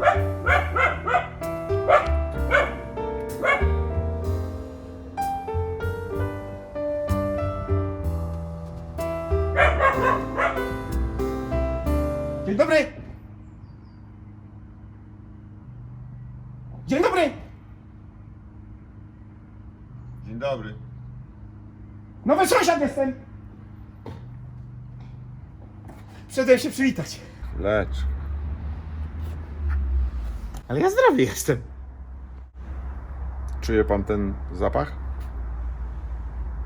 Dzień dobry! Dzień dobry! Dzień dobry. Nowy sąsiad jestem! Się przywitać. Lecz. Ale ja zdrowy jestem. Czuje pan ten zapach?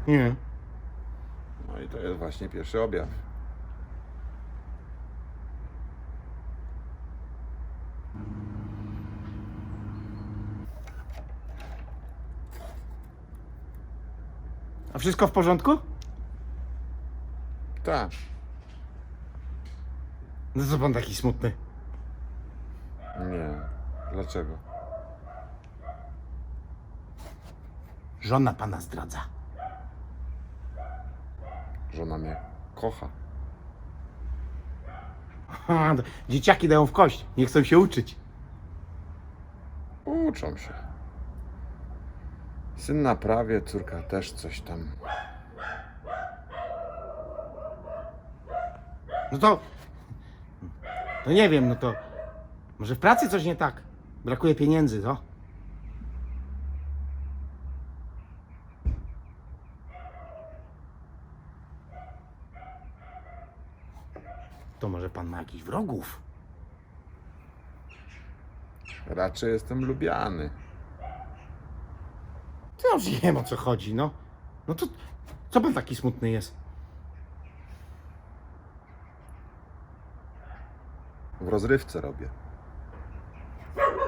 Nie. No i to jest właśnie pierwszy objaw. A wszystko w porządku? Tak. No co pan taki smutny? Dlaczego? Żona pana zdradza. Żona mnie kocha. Ha, dzieciaki dają w kość, nie chcą się uczyć. Uczą się. Syn na prawie, córka też coś tam. No to. To nie wiem, no to. Może w pracy coś nie tak? Brakuje pieniędzy, no? To może pan ma jakichś wrogów? Raczej jestem lubiany. To ja już wiem o co chodzi, no. No to co pan taki smutny jest? W rozrywce robię.